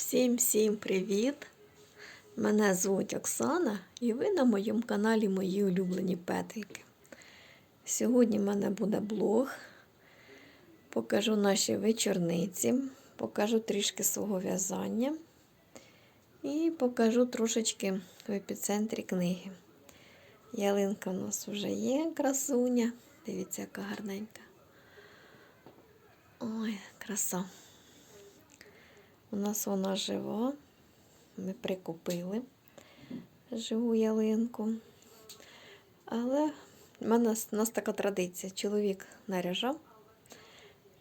Всім-всім привіт! Мене звуть Оксана і ви на моєму каналі Мої улюблені петрики. Сьогодні в мене буде блог. Покажу наші вечорниці, покажу трішки свого в'язання і покажу трошечки в епіцентрі книги. Ялинка у нас вже є, красуня. Дивіться, яка гарненька. Ой, краса. У нас вона жива. Ми прикупили живу ялинку. Але в мене у нас така традиція. Чоловік наряжав,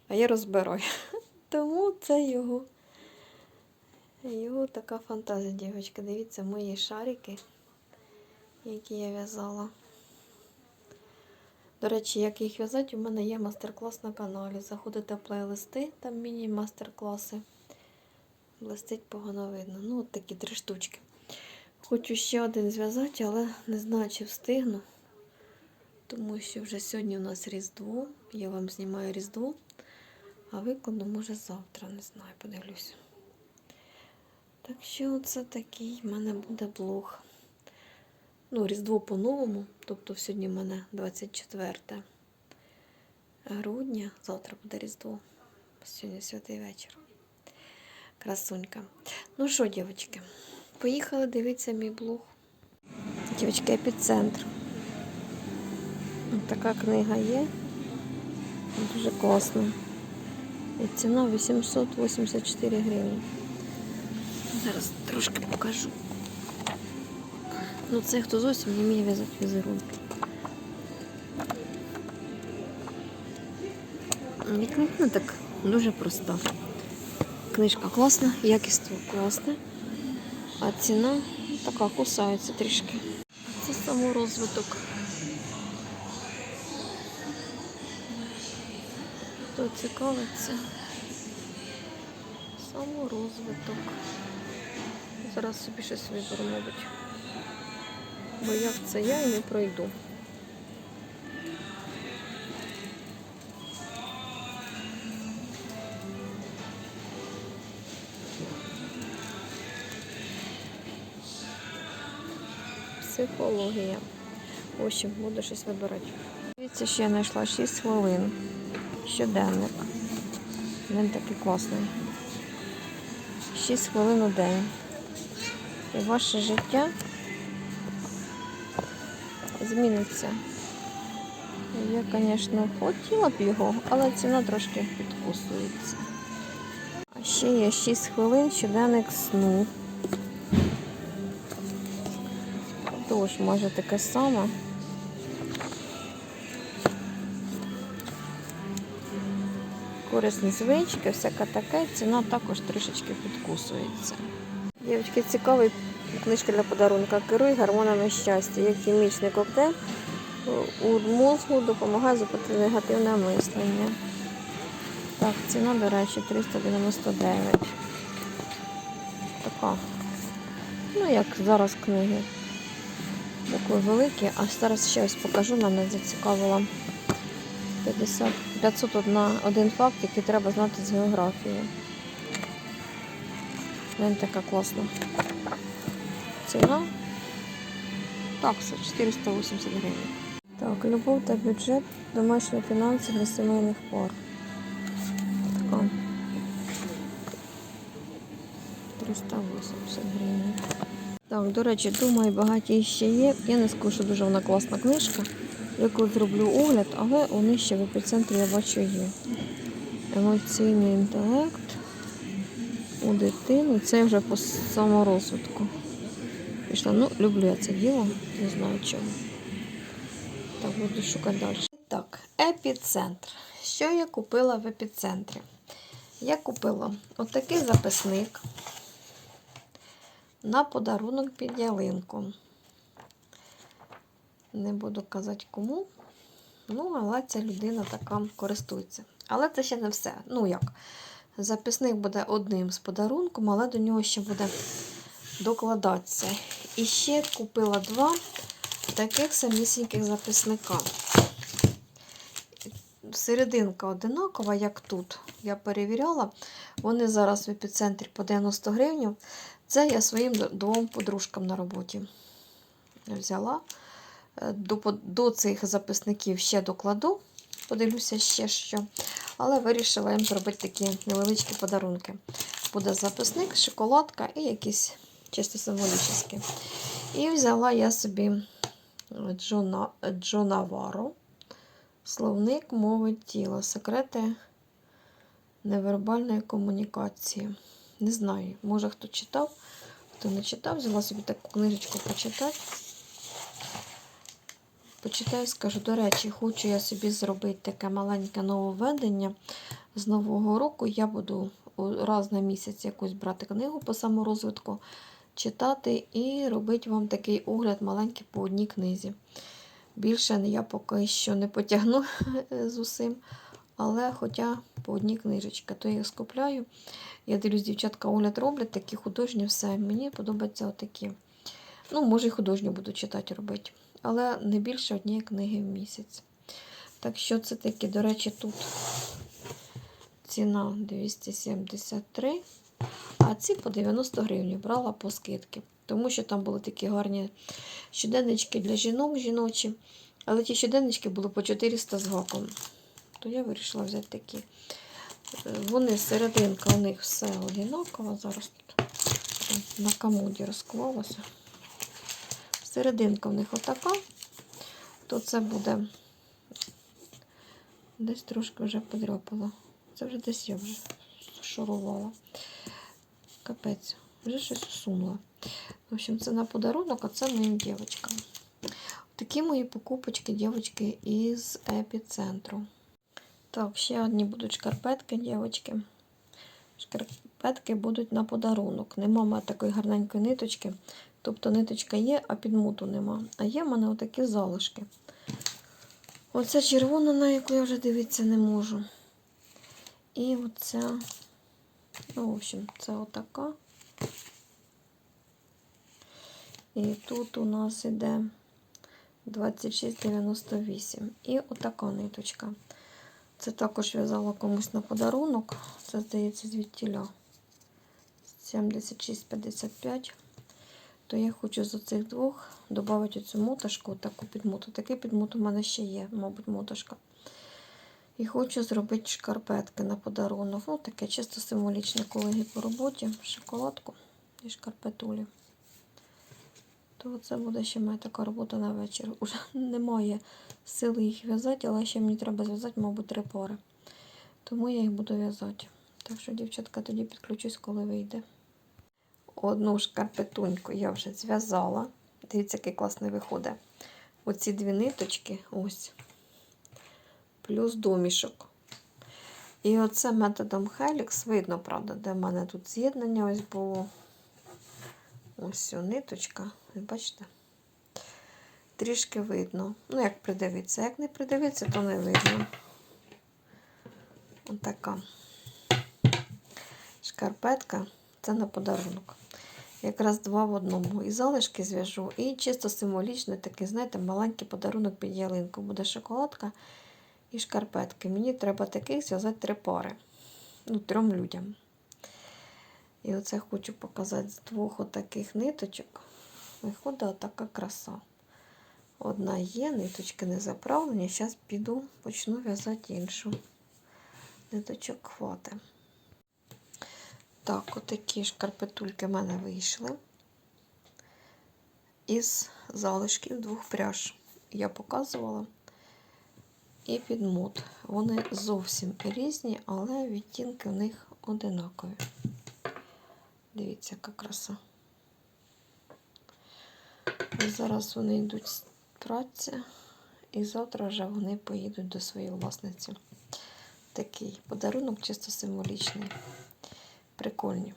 а я розбираю. Тому це його. Його така фантазія, дівчатки. Дивіться, мої шарики, які я в'язала. До речі, як їх в'язати, у мене є мастер-клас на каналі. Заходите в плейлисти, там міні-мастер-класи. Блистить погано видно. Ну, от такі три штучки. Хочу ще один зв'язати, але не знаю, чи встигну. Тому що вже сьогодні у нас Різдво. Я вам знімаю Різдво. А викладу, може, завтра, не знаю, подивлюся. Так що це такий в мене буде блог. Ну, Різдво по-новому. Тобто сьогодні в мене 24 грудня. Завтра буде Різдво. Сьогодні святий вечір. Красунька. Ну що, дівчатки, поїхали дивитися мій блог. Дівчатки, епіцентр. Така книга є. Дуже класна. І ціна 884 гривні. Зараз трошки покажу. Ну, це хто зовсім не вміє в'язати візерунки. І книга так дуже проста. Книжка класна, якість класне, а ціна така кусається трішки. Це саморозвиток. Хто цікавиться? Саморозвиток. Зараз собі щось виберу, мабуть. Бо як це я і не пройду. Психологія. В общем, буду щось вибирати. Дивіться, ще я знайшла 6 хвилин. Щоденник. Він такий класний. 6 хвилин у день. І ваше життя зміниться. Я, звісно, хотіла б його, але ціна трошки підкусується. А ще є 6 хвилин щоденник сну. Тож, може таке саме. Корисні звички, всяке таке, ціна також трішечки підкусується. Дівчатки, цікавий книжка для подарунка. Керуй гормонами щастя. Як хімічний коктейль у мозку допомагає зупинити негативне мислення. Так, ціна, до речі, 399. Така. Ну, як зараз книги. Такий великий. А зараз ще ось покажу, мене зацікавила 50, 501 один факт, який треба знати з географії. Він така класна. Ціна. Так, все, 480 гривень. Так, любов та бюджет, домашні фінанси для сімейних пар. Така. 380 гривень. Так, до речі, думаю, багаті ще є. Я не скажу, що дуже вона класна книжка, яку зроблю огляд, але них ще в епіцентрі я бачу є. Емоційний інтелект у дитини. Це вже по саморозвитку. Пішла. Ну, люблю я це діло, не знаю чому. Так, буду шукати далі. Так, епіцентр. Що я купила в епіцентрі? Я купила отакий записник на подарунок під ялинку. Не буду казати кому. Ну, але ця людина така користується. Але це ще не все. Ну як? Записник буде одним з подарунком, але до нього ще буде докладатися. І ще купила два таких самісіньких записника. серединка одинакова, як тут. Я перевіряла. Вони зараз в епіцентрі по 90 гривень. Це я своїм двом подружкам на роботі взяла. Е, До, до цих записників ще докладу, подивлюся ще що. Але вирішила їм зробити такі невеличкі подарунки. Буде записник, шоколадка і якісь чисто символічні. І взяла я собі Джона, Джонаваро. Словник мови тіла. Секрети невербальної комунікації. Не знаю, може хто читав, хто не читав, взяла собі таку книжечку почитати. Почитаю, скажу, до речі, хочу я собі зробити таке маленьке нововведення. З Нового року я буду раз на місяць якусь брати книгу по саморозвитку, читати і робити вам такий огляд маленький по одній книзі. Більше я поки що не потягну з усім, але хоча по одній книжечці, то я їх скупляю. Я дивлюсь, дівчатка огляд роблять, такі художні, все. Мені подобаються отакі. Ну, може, і художню буду читати робити, але не більше однієї книги в місяць. Так що це таке, до речі, тут ціна 273, а ці по 90 гривень брала по скидки. Тому що там були такі гарні щоденнички для жінок жіночі, але ті щоденнички були по 400 з гаком. То я вирішила взяти такі. Е, Вони серединка, у них все одинаково. Зараз тут на комоді розклалося. Серединка в них отака, то це буде десь трошки вже подряпала. Це вже десь я вже шурувала. Капець, вже щось усунула. В общем, це на подарунок, а це моїм дівчаткам. Такі мої покупочки, дівчатки, із епіцентру. Так, ще одні будуть шкарпетки, дівчатки. Шкарпетки будуть на подарунок. Нема в мене такої гарненької ниточки. Тобто ниточка є, а підмуту нема. А є в мене отакі залишки. Оце червона, на яку я вже дивитися не можу. І оця, ну, в общем, це отака. І тут у нас іде 26,98. І отака ниточка. Це також в'язала комусь на подарунок. Це, здається, звідтіля 76,55. То я хочу з оцих двох додати оцю моташку, таку підмоту. Такий підмут у мене ще є, мабуть, моташка. І хочу зробити шкарпетки на подарунок. Ну, таке чисто символічне колеги по роботі. Шоколадку і шкарпетулі. То це буде ще моя така робота на вечір. Уже немає сили їх в'язати, але ще мені треба зв'язати, мабуть, три пари. Тому я їх буду в'язати. Так що, дівчатка, тоді підключусь, коли вийде. Одну шкарпетуньку я вже зв'язала. Дивіться, який класний виходить. Оці дві ниточки, ось, плюс домішок. І оце методом Helix, видно, правда, де в мене тут з'єднання ось було. Ось о, ниточка, бачите? Трішки видно. Ну, як придивитися. Як не придивитися, то не видно. Отака шкарпетка. Це на подарунок. Якраз два в одному. І залишки зв'яжу. І чисто символічно такий, знаєте, маленький подарунок під ялинку. Буде шоколадка і шкарпетки. Мені треба таких зв'язати три пари. Ну, трьом людям. І оце хочу показати з двох отаких ниточок. Виходить така краса. Одна є, ниточки не заправлені. Зараз піду, почну в'язати іншу. Ниточок хватить. Так, отакі шкарпетульки в мене вийшли. Із залишків двох пряж. Я показувала. І підмут. Вони зовсім різні, але відтінки в них одинакові. Дивіться, яка краса. Зараз вони йдуть з праці, і завтра вже вони поїдуть до своєї власниці. Такий подарунок чисто символічний. Прикольні.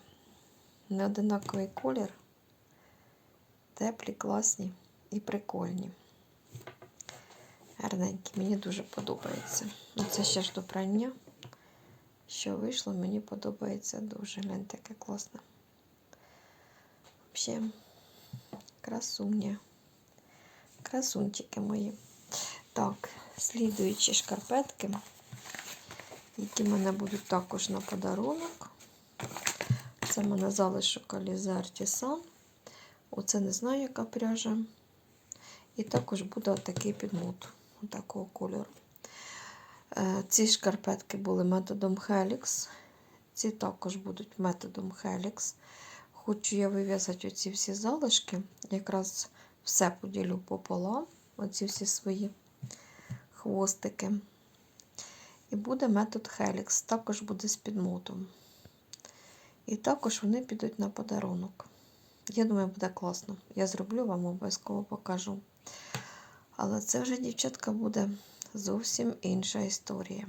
Неодинаковий колір. Теплі, класні і прикольні. Гарненькі, мені дуже подобається. Ну, Це ще ж до прання. Що вийшло, мені подобається дуже. Гляньте, яке класне. Взагалі, красуня. Красунчики мої. Так, слідуючі шкарпетки. які мене будуть також на подарунок. Це в мене залишок Alize Artisan. Оце не знаю, яка пряжа. І також буде отакий підмут такого кольору. Е, Ці шкарпетки були методом Helix. Ці також будуть методом Helix. Хочу я вив'язати оці всі залишки. Якраз все поділю пополам. Оці всі свої хвостики. І буде метод Helix. Також буде з підмотом. І також вони підуть на подарунок. Я думаю, буде класно. Я зроблю вам обов'язково покажу. Але це вже, дівчатка, буде зовсім інша історія.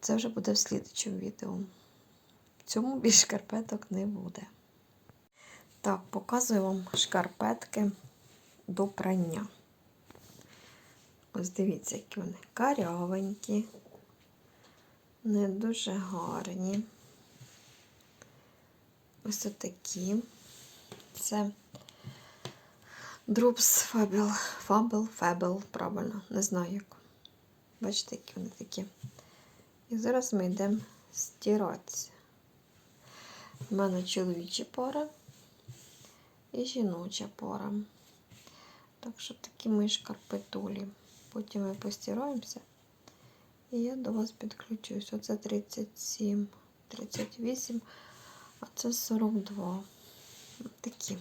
Це вже буде в слідчому відео. Цьому більш шкарпеток не буде. Так, показую вам шкарпетки до прання. Ось дивіться, які вони карявенькі, не дуже гарні. Ось такі. Це Drops Fable, Fable, Fable, правильно, не знаю як. Бачите, які вони такі. І зараз ми йдемо стиратися. У мене чоловіча пара і жіноча пара. Так що такі ми шкарпетулі. Потім ми постираємося. І я до вас підключусь. Оце 37, 38, а це 42. Такі.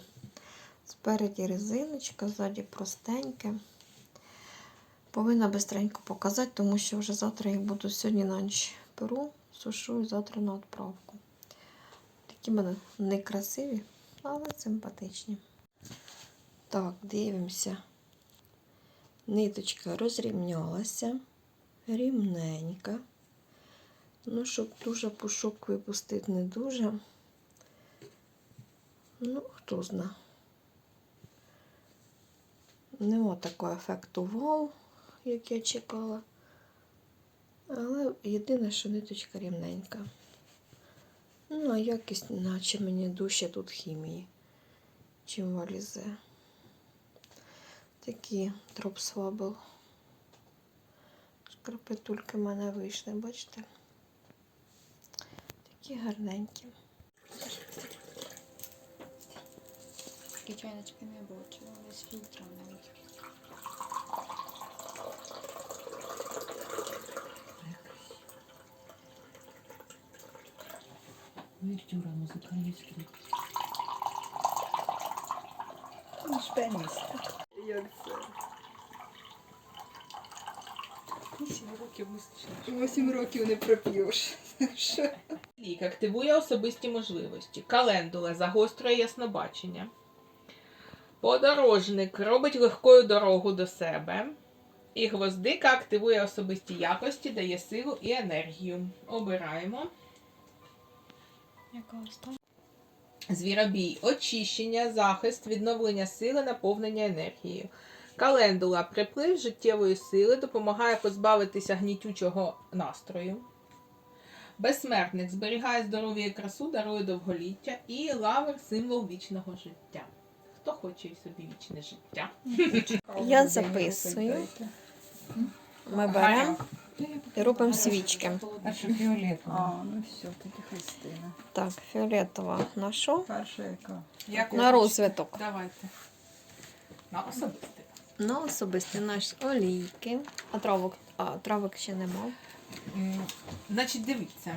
Спереді резиночка, ззаді простеньке. Повинна бистренько показати, тому що вже завтра я буду сьогодні на ніч перу, сушу і завтра на відправку. Такі мене некрасиві, але симпатичні. Так, дивимося. Ниточка розрівнялася, рівненька. Ну, щоб дуже пушок випустити, не дуже. Ну, хто знає. Нема такого ефекту вау, як я чекала. Але єдине, що ниточка рівненька. Ну, а якість, наче мені дужче тут хімії, чим валізе. Такі дропсвабл. Шкарпетульки в мене вийшли, бачите? Такі гарненькі. Такі чайнички не вони з фільтром навіть. Вертюра, музикальний скріп. Ну, шпеніст. Як це? Вісім років вистачить. Вісім років не проп'єш. Лік активує особисті можливості. Календула загострює яснобачення. Подорожник робить легкою дорогу до себе. І гвоздика активує особисті якості, дає силу і енергію. Обираємо. Звіробій очищення, захист, відновлення сили, наповнення енергією. Календула приплив життєвої сили допомагає позбавитися гнітючого настрою. Безсмертник зберігає здоров'я і красу, дарує довголіття і лавр символ вічного життя. Хто хоче і собі вічне життя? Я записую. Ми беремо і робимо свічки. А що фіолетова? А, ну все, тоді Христина. Так, фіолетова на що? Перша яка? Яку На розвиток. Давайте. На особисте. На особисті наші олійки. А травок, а травок ще нема. М, Значить, дивіться.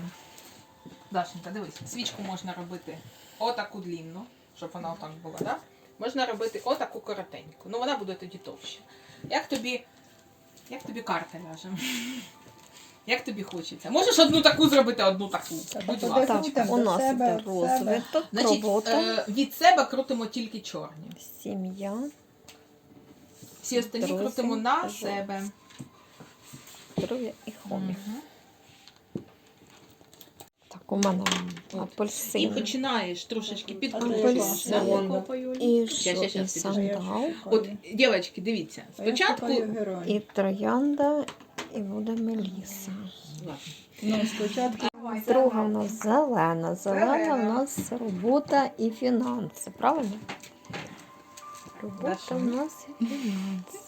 Дашенька, дивись, свічку можна робити отаку длінну, щоб вона отак була, да? Можна робити отаку коротеньку. Ну вона буде тоді товща. Як тобі. Як тобі карта ляже? Як тобі хочеться? Можеш одну таку зробити, одну таку. Будь ласка. Так, у нас себе, іде від себе. розвиток, Значить, робота, е, від себе крутимо тільки чорні. сім'я, Всі останні Друзі, крутимо на друзі. себе. здоров'я і хобі. Мгм. У мене От. І починаєш трошечки Апельсин. підкручувати. І що? щас, І щас, підожди. сандал, От, дівчатки, дивіться, спочатку. і троянда, і буде меліса. Ладно. Ну, спочатку Друга у нас зелена. Зелена у нас робота і фінанси, правильно? Робота у нас і фінанси.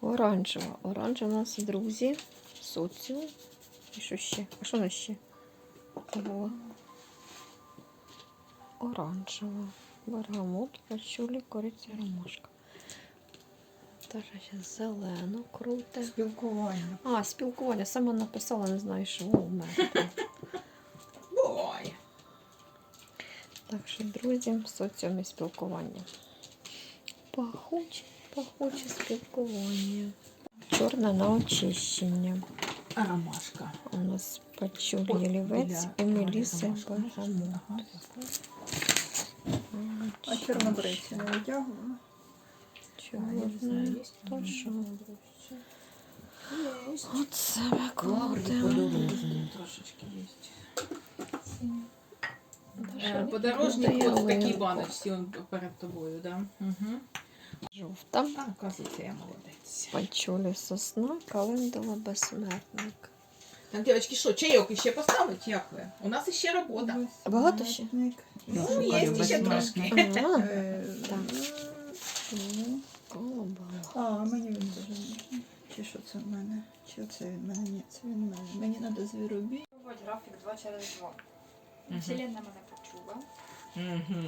Оранжева. Оранжева у нас друзі. соціум. І що ще? А що на ще? Було. Оранжева. Бергамот, пачулі, кориця, ромашка. Теж зелено, круте. Спілкування. А, спілкування. Сама написала, не знаю, що у мене. Буває. Так що, друзі, соціум і спілкування. Пахуче, пахуче спілкування. Чорна на очищення. А ромашка. У нас пачулі Ой, ялівець біля і меліси ромашки. бергамот. Ага. А чорнобривці не витягувала? Чорний, то що? Оце ми Лаври кладемо. подорожні трошечки є. Е, Подорожник Дає от в такій оливку. баночці он перед тобою, да? Угу. Жовта. А, оказується, я молодець. Пачулі сосна, календула безсмертник. Так, дівчатки, що, чайок іще поставить? Як ви? У нас іще робота. Багато ще? Ну, є ще трошки. Ага. Е, Так. Колобала. А, мені він дуже. Чи що це в мене? Чи це він мене? Ні, це він мене. Мені треба звіробій. Графік 2 через 2. Вселенна мене почула. Угу.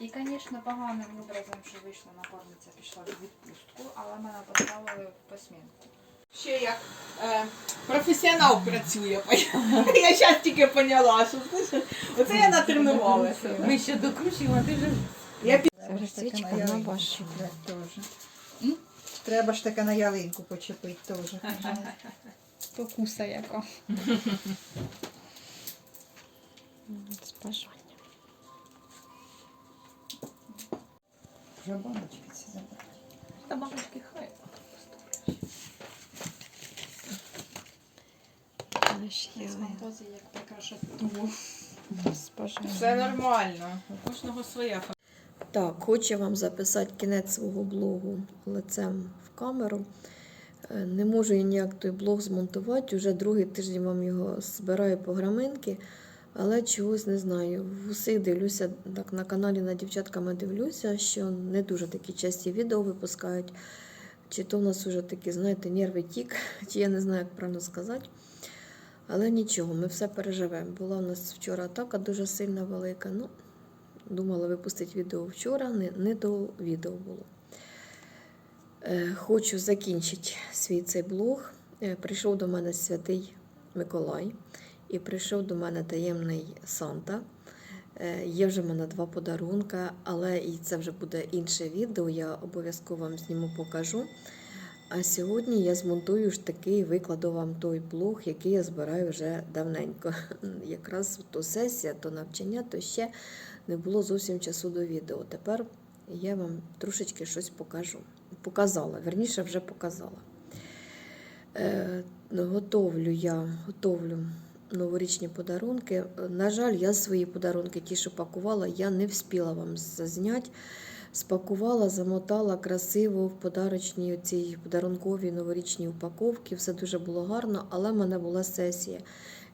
І, звісно, поганим образом, що вийшла напарниця, пішла в відпустку, але мене поставили в посмінку. Ще як е, професіонал працює. Я зараз тільки поняла, що це, оце я натренувалася. Ми ще докручуємо, ти вже... Я під... Це вже свічка на теж. Треба ж таке на ялинку почепити теж. Покуса яка. З Вже баночки ці забрали. Та бабушки хай. Фантазії, як прикрашати бажанням. Все нормально. У кожного своя Так, хочу вам записати кінець свого блогу лицем в камеру. Е, Не можу я ніяк той блог змонтувати. Уже другий тиждень вам його збираю по граминки, але чогось не знаю. В дивлюся, так на каналі над дівчатками дивлюся, що не дуже такі часті відео випускають. Чи то в нас вже такі, знаєте, нерви тік, чи я не знаю, як правильно сказати. Але нічого, ми все переживемо. Була у нас вчора атака дуже сильна велика. Ну, Думала випустити відео вчора, не, не до відео було. Е, хочу закінчити свій цей блог. Е, прийшов до мене святий Миколай і прийшов до мене таємний Санта. Е, є вже в мене два подарунка, але і це вже буде інше відео. Я обов'язково вам зніму покажу. А сьогодні я змонтую ж таки і викладу вам той блог, який я збираю вже давненько. Якраз то сесія, то навчання, то ще не було зовсім часу до відео. Тепер я вам трошечки щось покажу. Показала, верніше вже показала. Е, готовлю я, готовлю новорічні подарунки. На жаль, я свої подарунки, ті, що пакувала, я не встигла вам зазняти. Спакувала, замотала красиво в подарочній цій подарунковій новорічній упаковці. Все дуже було гарно, але в мене була сесія.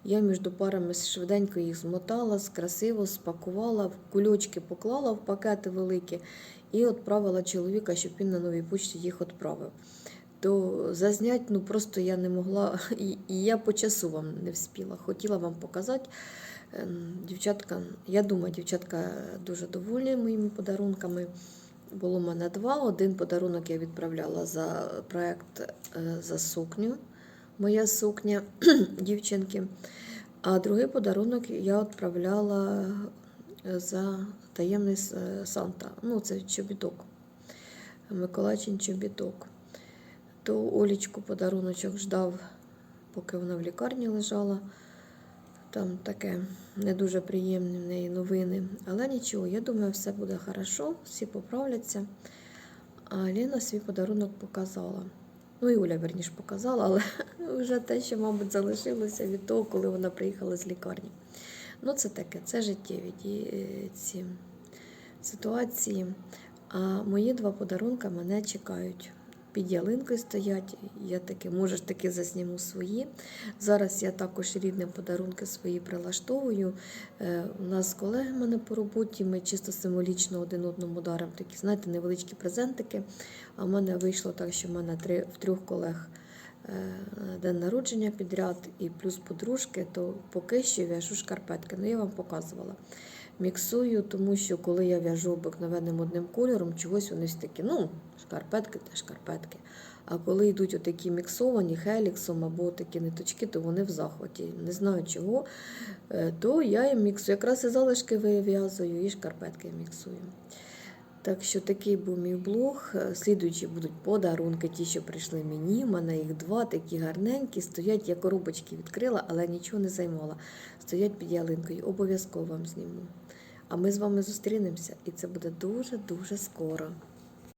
Я між парами швиденько їх змотала, красиво спакувала, в кульочки поклала в пакети великі і відправила чоловіка, щоб він на новій почті їх відправив. То зазняти ну, просто я не могла, і, і я по часу вам не вспіла. Хотіла вам показати. Ем, Дівчатка, я думаю, дівчатка дуже довольні моїми подарунками. Було в мене два. Один подарунок я відправляла за проект е, за сукню. Моя сукня дівчинки. А другий подарунок я відправляла е, за таємний е, Санта. Ну, це чобіток. Миколачин чобіток. То Олічку подаруночок ждав, поки вона в лікарні лежала. Там таке не дуже приємне в неї новини. Але нічого, я думаю, все буде хорошо, всі поправляться. А Ліна свій подарунок показала. Ну і Оля, верніше, показала, але вже те, що, мабуть, залишилося від того, коли вона приїхала з лікарні. Ну, це таке, це життєві е, ці ситуації. А мої два подарунки мене чекають. Під ялинкою стоять. Я таки, може ж таки засніму свої. Зараз я також рідним подарунки свої прилаштовую. Е, у нас в мене по роботі, ми чисто символічно один одному даримо такі, знаєте, невеличкі презентики. А в мене вийшло так, що в мене три, в трьох колег день народження підряд і плюс подружки, то поки що в'яжу шкарпетки. Ну, я вам показувала. Міксую, тому що коли я в'яжу обикновенним одним кольором, чогось вони такі, ну, шкарпетки та шкарпетки. А коли йдуть отакі міксовані хеліксом або такі ниточки, то вони в захваті. Не знаю чого. Е, То я їм міксую. Якраз і залишки вив'язую, і шкарпетки міксую. Так що такий був мій блог. Е, Слідуючі будуть подарунки, ті, що прийшли мені. У мене їх два, такі гарненькі. Стоять, я коробочки відкрила, але нічого не займала. Стоять під ялинкою. Обов'язково вам зніму. А ми з вами зустрінемося, і це буде дуже-дуже скоро.